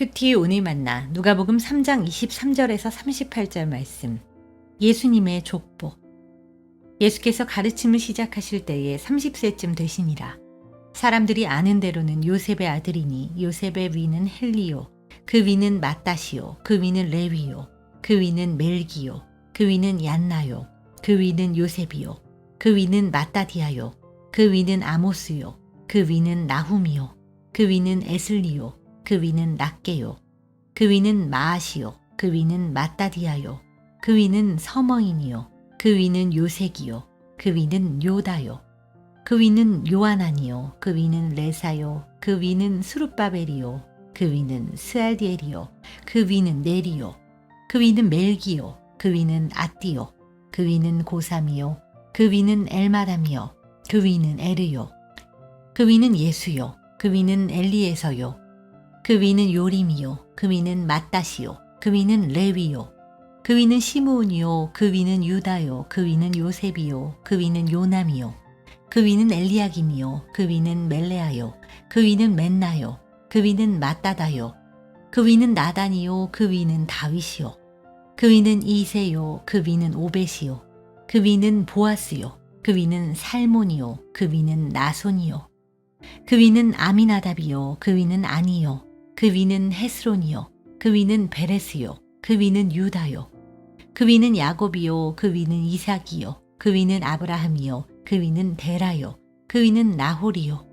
큐티 오늘 만나 누가복음 3장 23절에서 38절 말씀. 예수님의 족보. 예수께서 가르침을 시작하실 때에 30세쯤 되시니라. 사람들이 아는 대로는 요셉의 아들이니 요셉의 위는 헬리오, 그 위는 마따시오, 그 위는 레위오, 그 위는 멜기오, 그 위는 얀나요, 그 위는 요셉이요, 그 위는 마따디아요, 그 위는 아모스요, 그 위는 나훔이요, 그 위는 에슬리요, 그 위는 낫게요, 그 위는 마아시요, 그 위는 마따디아요, 그 위는 서머인이요, 그 위는 요색이요, 그 위는 요다요, 그 위는 요하나니요, 그 위는 레사요, 그 위는 수룹바벨이요, 그 위는 스알디엘이요, 그 위는 네리요, 그 위는 멜기요, 그 위는 아띠요, 그 위는 고삼이요, 그 위는 엘마람이요, 그 위는 에르요, 그 위는 예수요, 그 위는 엘리에서요, 그 위는 요림이요, 그 위는 마따시요, 그 위는 레위요, 그 위는 시므온이요, 그 위는 유다요, 그 위는 요셉이요, 그 위는 요남이요, 그 위는 엘리야김이요, 그 위는 멜레아요, 그 위는 맨나요, 그 위는 마따다요, 그 위는 나단이요, 그 위는 다윗이요, 그 위는 이세요, 그 위는 오벳이요, 그 위는 보아스요, 그 위는 살몬이요, 그 위는 나손이요, 그 위는 아미나답이요, 그 위는 아니요, 그 위는 헤스론이요, 그 위는 베레스요, 그 위는 유다요, 그 위는 야곱이요, 그 위는 이삭이요, 그 위는 아브라함이요, 그 위는 데라요, 그 위는 나홀이요,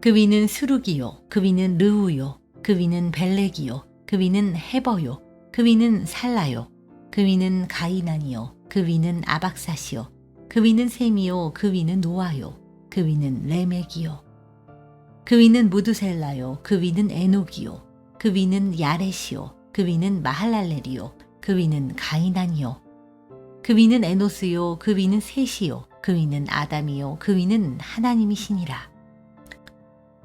그 위는 스룩이요, 그 위는 르우요, 그 위는 벨렉이요, 그 위는 헤버요, 그 위는 살라요, 그 위는 가이난이요, 그 위는 아박사시요, 그 위는 셈이요, 그 위는 노아요, 그 위는 레멕이요, 그 위는 무두셀라요, 그 위는 에녹이요, 그 위는 야렛이요, 그 위는 마할랄렐이요, 그 위는 가이난이요, 그 위는 에노스요, 그 위는 셋이요, 그 위는 아담이요, 그 위는 하나님이시니라.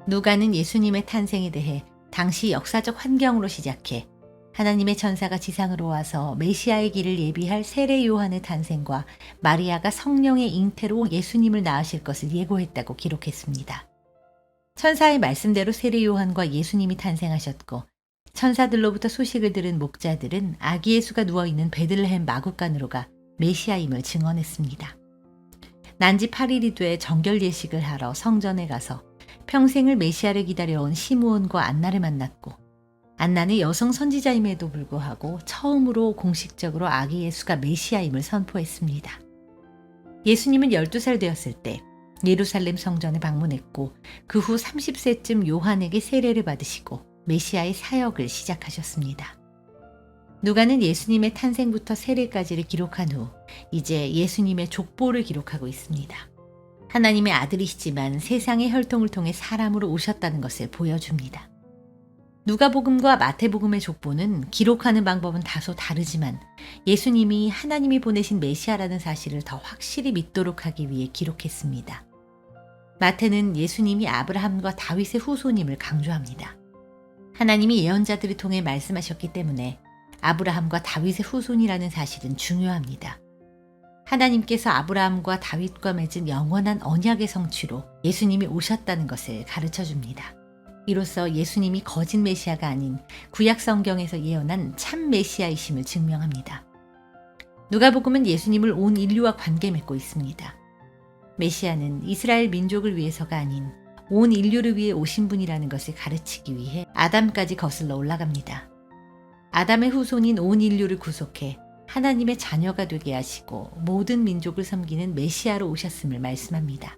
누가는 예수님의 탄생에 대해 당시 역사적 환경으로 시작해 하나님의 천사가 지상으로 와서 메시아의 길을 예비할 세례 요한의 탄생과 마리아가 성령의 잉태로 예수님을 낳으실 것을 예고했다고 기록했습니다. 천사의 말씀대로 세례 요한과 예수님이 탄생하셨고 천사들로부터 소식을 들은 목자들은 아기 예수가 누워 있는 베들레헴 마구간으로 가 메시아임을 증언했습니다. 난지 8일이 돼 정결 예식을 하러 성전에 가서 평생을 메시아를 기다려온 시므온과 안나를 만났고 안나는 여성 선지자임에도 불구하고 처음으로 공식적으로 아기 예수가 메시아임을 선포했습니다. 예수님은 12살 되었을 때 예루살렘 성전에 방문했고 그 후 30세쯤 요한에게 세례를 받으시고 메시아의 사역을 시작하셨습니다. 누가는 예수님의 탄생부터 세례까지를 기록한 후 이제 예수님의 족보를 기록하고 있습니다. 하나님의 아들이시지만 세상의 혈통을 통해 사람으로 오셨다는 것을 보여줍니다. 누가복음과 마태복음의 족보는 기록하는 방법은 다소 다르지만 예수님이 하나님이 보내신 메시아라는 사실을 더 확실히 믿도록 하기 위해 기록했습니다. 마태는 예수님이 아브라함과 다윗의 후손임을 강조합니다. 하나님이 예언자들을 통해 말씀하셨기 때문에 아브라함과 다윗의 후손이라는 사실은 중요합니다. 하나님께서 아브라함과 다윗과 맺은 영원한 언약의 성취로 예수님이 오셨다는 것을 가르쳐 줍니다. 이로써 예수님이 거짓 메시아가 아닌 구약 성경에서 예언한 참 메시아이심을 증명합니다. 누가복음은 예수님을 온 인류와 관계 맺고 있습니다. 메시아는 이스라엘 민족을 위해서가 아닌 온 인류를 위해 오신 분이라는 것을 가르치기 위해 아담까지 거슬러 올라갑니다. 아담의 후손인 온 인류를 구속해 하나님의 자녀가 되게 하시고 모든 민족을 섬기는 메시아로 오셨음을 말씀합니다.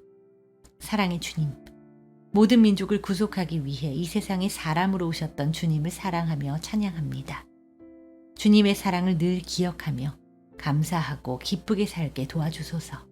사랑의 주님, 모든 민족을 구속하기 위해 이 세상에 사람으로 오셨던 주님을 사랑하며 찬양합니다. 주님의 사랑을 늘 기억하며 감사하고 기쁘게 살게 도와주소서.